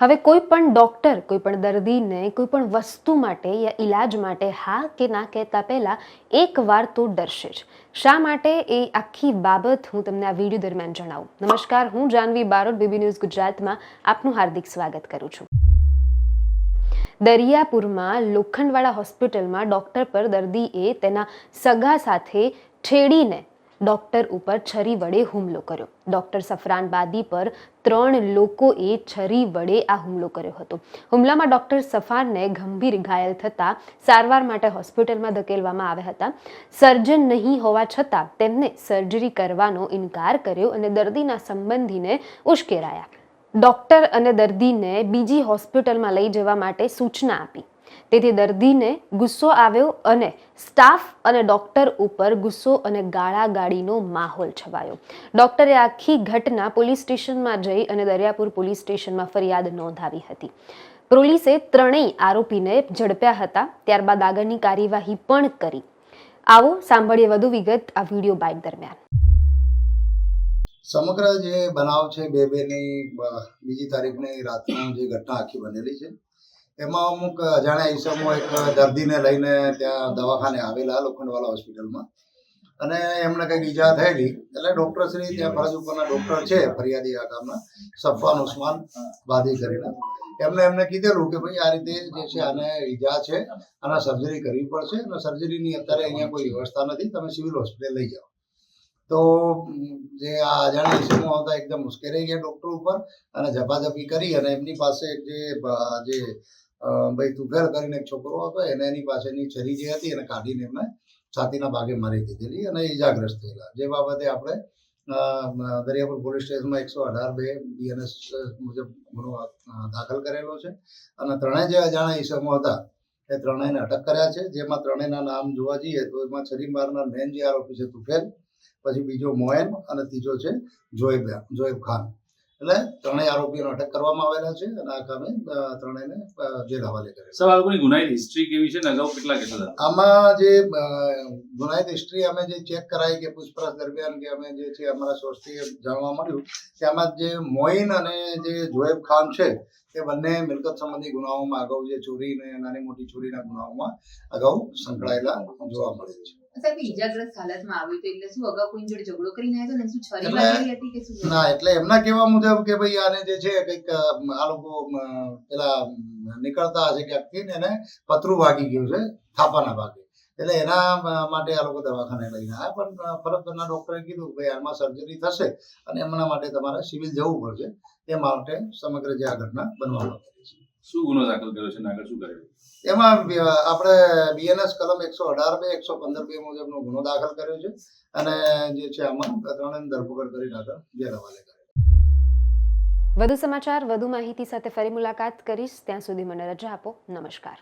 હવે કોઈ પણ ડૉક્ટર, કોઈ પણ દર્દીને, કોઈ પણ વસ્તુ માટે યા ઈલાજ માટે હા કે ના કહેતા પહેલાં એકવાર તો ડરશે જ. શા માટે? એ આખી બાબત હું તમને આ વીડિયો દરમિયાન જણાવું. નમસ્કાર, હું જાનવી બારોટ, બીબી ન્યૂઝ ગુજરાતમાં આપનું હાર્દિક સ્વાગત કરું છું. દરિયાપુરમાં લોખંડવાળા હોસ્પિટલમાં ડૉક્ટર પર દર્દીએ તેના સગા સાથે છેડીને ડૉક્ટર ઉપર છરી વડે હુમલો કર્યો. ડૉક્ટર સફરાન બાદી પર ત્રણ લોકોએ છરી વડે આ હુમલો કર્યો હતો. હુમલામાં ડૉક્ટર સફારને ગંભીર ઘાયલ થતાં સારવાર માટે હોસ્પિટલમાં ધકેલવામાં આવ્યા હતા. સર્જન નહીં હોવા છતાં તેમને સર્જરી કરવાનો ઇનકાર કર્યો અને દર્દીના સંબંધીને ઉશ્કેરાયા. ડૉક્ટર અને દર્દીને બીજી હોસ્પિટલમાં લઈ જવા માટે સૂચના આપી. તેથી દર્દીને ગુસ્સો આવ્યો અને સ્ટાફ અને ડોક્ટર ઉપર ગુસ્સો અને ગાળાગાળીનો માહોલ છવાયો. ડોક્ટરે આખી ઘટના પોલીસ સ્ટેશનમાં જઈ અને દરિયાપુર પોલીસ સ્ટેશનમાં ફરિયાદ નોંધાવી હતી. પોલીસે ત્રણેય આરોપીને ઝડપ્યા હતા, ત્યારબાદ આગળની કાર્યવાહી પણ કરી. આવો સાંભળીએ વધુ વિગત આ વીડિયો બાઇક દરમિયાન. સમગ્ર જે બનાવ છે, બે બેની બીજી તારીખની રાતનું જે ઘટના આખી બનેલી છે એમાં અમુક અજાણ્યા ઈસમો એક દર્દીને લઈને ત્યાં દવાખાને આવેલા લોખંડવાલા હોસ્પિટલમાં. અને એમને કંઈક ઈજા થયેલી. એટલે ડોક્ટર શ્રી ત્યાં ફરજ ઉપરના ડૉક્ટર છે ફરિયાદી આ ગામના સફાન ઉસ્માન બાદી કરીને એમને એમને કીધેલું કે ભાઈ આ રીતે જે છે આને ઈજા છે, આના સર્જરી કરવી પડશે અને સર્જરીની અત્યારે અહીંયા કોઈ વ્યવસ્થા નથી, તમે સિવિલ હોસ્પિટલ લઈ જાઓ. તો જે આ અજાણ્યા ઇસમો આવતા એકદમ મુશ્કેલી ગયા ડૉક્ટર ઉપર અને ઝપાઝપી કરી અને એમની પાસે જે જે ભાઈ તુફેલ કરીને એક છોકરો હતો, એને એની પાસેની છરી જે હતી એને કાઢીને એમને છાતીના ભાગે મારી દીધેલી અને ઈજાગ્રસ્ત થયેલા. જે બાબતે આપણે દરિયાપુર પોલીસ સ્ટેશનમાં એકસો અઢાર બે બીએનએસ મુજબ ગુનો દાખલ કરેલો છે. અને ત્રણેય જે અજાણ્યા ઈસમો હતા, એ ત્રણેયને અટક કર્યા છે. જેમાં ત્રણેયના નામ જોવા જઈએ તો એમાં છરી મારનાર મેન જે આરોપી છે તુફેલ પછી બીજો મોએન અને ત્રીજો છે જોએબ જોએબ ખાન. એટલે ત્રણેય આરોપીઓને અટક કરવામાં આવેલા છે અને આ કામે ત્રણેયને જેલ હવાલે કરે સર આ ગુનાહિત હિસ્ટ્રી કેવી છે ને અગાઉ કેટલા કેસો આમાં જે ગુનાહિત હિસ્ટ્રી અમે જે ચેક કરાઈ કે પૂછપરછ દરમિયાન કે અમે જે છે અમારા સોર્સથી જાણવા મળ્યું કે આમાં જે મોઇન અને જે જોએબ ખાન છે તે બંને મિલકત સંબંધી ગુનાઓમાં અગાઉ જે ચોરી ને નાની મોટી ચોરીના ગુનાઓમાં અગાઉ સંકળાયેલા જોવા મળે છે. સાહેબ ઈજાગ્રસ્ત હાલતમાં આવ્યું તો એટલે શું અગાઉ કોઈની જોડે ઝઘડો કરીને આવ્યો ને શું છરી એટલે- હતી કે શું? ના એટલે એમના કહેવા મુજબ કે ભાઈ આને જે છે કંઈક આ લોકો પેલા નીકળતા હશે ક્યાંકથી ને એને પતરું વાગી ગયું છે થાપાના ભાગે. એટલે એના માટે આ લોકો દવાખાને લઈને આવ્યા. પણ અ, ફરજ ડોક્ટરે કીધું કે ભાઈ આમાં સર્જરી થશે અને એમના માટે તમારે સિવિલ જવું પડશે. તે માટે સમગ્ર જે આ ઘટના બનવા છે. શું ગુનો દાખલ કર્યો છે આગળ શું કરેલું એમાં આપણે બીએનએસ કલમ એકસો અઢાર બે એકસો પંદર બે મુજબનો ગુનો દાખલ કર્યો છે અને જે છે આમાં ત્રણેયની ધરપકડ કરી આગળ જેલ હવાલે કર્યો વધુ સમાચાર વધુ માહિતી સાથે ફરી મુલાકાત કરીશ. ત્યાં સુધી મને રજા આપો. નમસ્કાર.